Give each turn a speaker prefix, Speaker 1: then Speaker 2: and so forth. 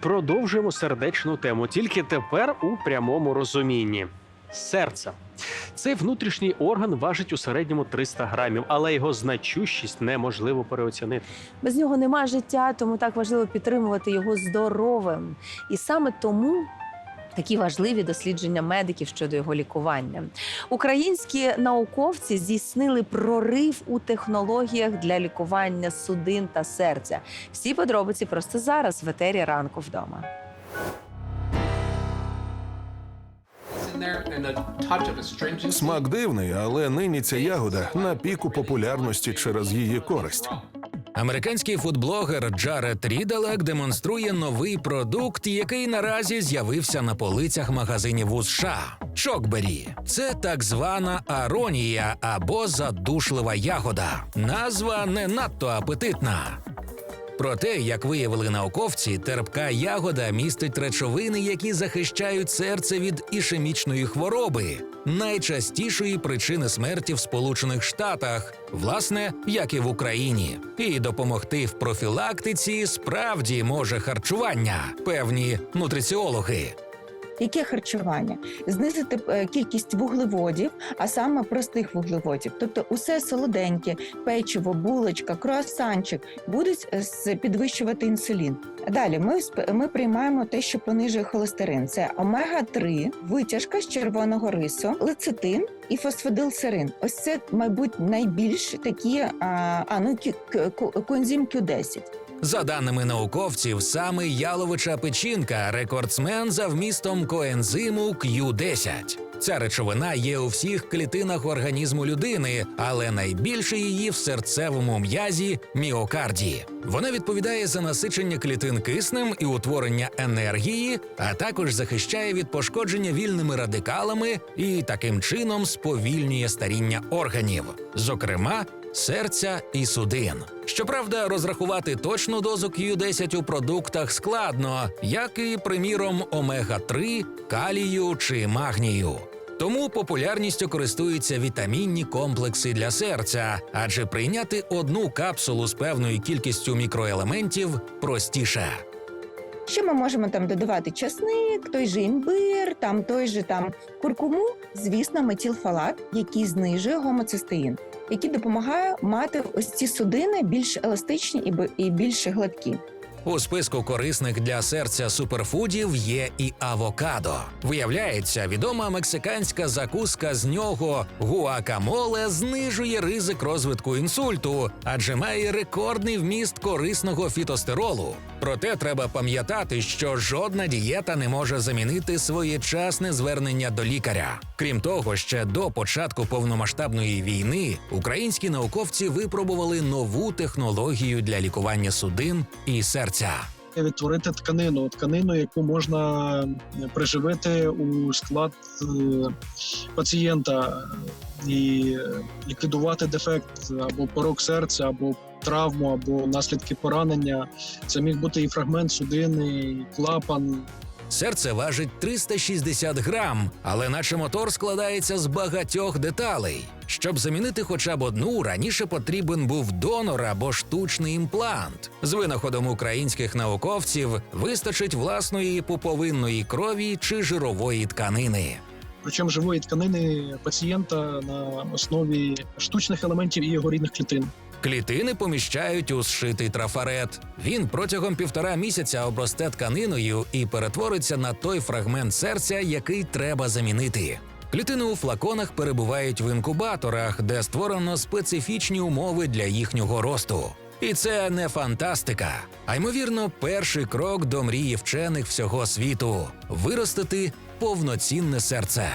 Speaker 1: Продовжуємо сердечну тему, тільки тепер у прямому розумінні. Серце. Цей внутрішній орган важить у середньому 300 грамів, але його значущість неможливо переоцінити.
Speaker 2: Без нього нема життя, тому так важливо підтримувати його здоровим. І саме тому. Такі важливі дослідження медиків щодо його лікування. Українські науковці здійснили прорив у технологіях для лікування судин та серця. Всі подробиці просто зараз в етері ранку вдома.
Speaker 3: Смак дивний, але нині ця ягода на піку популярності через її користь.
Speaker 4: Американський фудблогер Джаред Ріделек демонструє новий продукт, який наразі з'явився на полицях магазинів у США. Чокбері це так звана аронія або задушлива ягода. Назва не надто апетитна. Проте, як виявили науковці, терпка ягода містить речовини, які захищають серце від ішемічної хвороби, найчастішої причини смерті в Сполучених Штатах, власне, як і в Україні. І допомогти в профілактиці справді може харчування, певні нутриціологи.
Speaker 5: Яке харчування? Знизити е, кількість вуглеводів, а саме простих вуглеводів. Тобто усе солоденьке, печиво, булочка, круасанчик будуть е, підвищувати інсулін. Далі ми, ми приймаємо те, що понижує холестерин. Це омега-3, витяжка з червоного рису, лецитин і фосфодилсерин. Ось це, мабуть, найбільш такі а, а ну кі- к- ко- коензим Q10.
Speaker 4: За даними науковців, саме яловича печінка рекордсмен за вмістом коензиму Q10. Ця речовина є у всіх клітинах організму людини, але найбільше її в серцевому м'язі міокарді. Вона відповідає за насичення клітин киснем і утворення енергії, а також захищає від пошкодження вільними радикалами і таким чином сповільнює старіння органів, зокрема серця і судин. Щоправда, розрахувати точну дозу Q10 у продуктах складно, як і, приміром, омега-3, калію чи магнію. Тому популярністю користуються вітамінні комплекси для серця, адже прийняти одну капсулу з певною кількістю мікроелементів простіше.
Speaker 5: Що ми можемо там додавати? Часник, той же імбир, там той же там куркуму, звісно, метілфалат, який знижує гомоцистеїн, який допомагає мати ось ці судини більш еластичні і більш гладкі.
Speaker 4: У списку корисних для серця суперфудів є і авокадо. Виявляється, відома мексиканська закуска з нього гуакамоле знижує ризик розвитку інсульту, адже має рекордний вміст корисного фітостеролу. Проте треба пам'ятати, що жодна дієта не може замінити своєчасне звернення до лікаря. Крім того, ще до початку повномасштабної війни українські науковці випробували нову технологію для лікування судин і серця.
Speaker 6: відтворити тканину, тканину, яку можна приживити у склад е, пацієнта і ліквідувати дефект або порок серця, або травму, або наслідки поранення. Це міг бути і фрагмент судини, і клапан,
Speaker 4: Серце важить 360 грам, але наче мотор складається з багатьох деталей. Щоб замінити хоча б одну, раніше потрібен був донор або штучний імплант. З винаходом українських науковців вистачить власної пуповинної крові чи жирової тканини.
Speaker 6: причому живої тканини пацієнта на основі штучних елементів і його рідних клітин.
Speaker 4: Клітини поміщають у зшитий трафарет. Він протягом півтора місяця обросте тканиною і перетвориться на той фрагмент серця, який треба замінити. Клітини у флаконах перебувають в інкубаторах, де створено специфічні умови для їхнього росту. І це не фантастика, а ймовірно, перший крок до мрії вчених всього світу виростити повноцінне серце.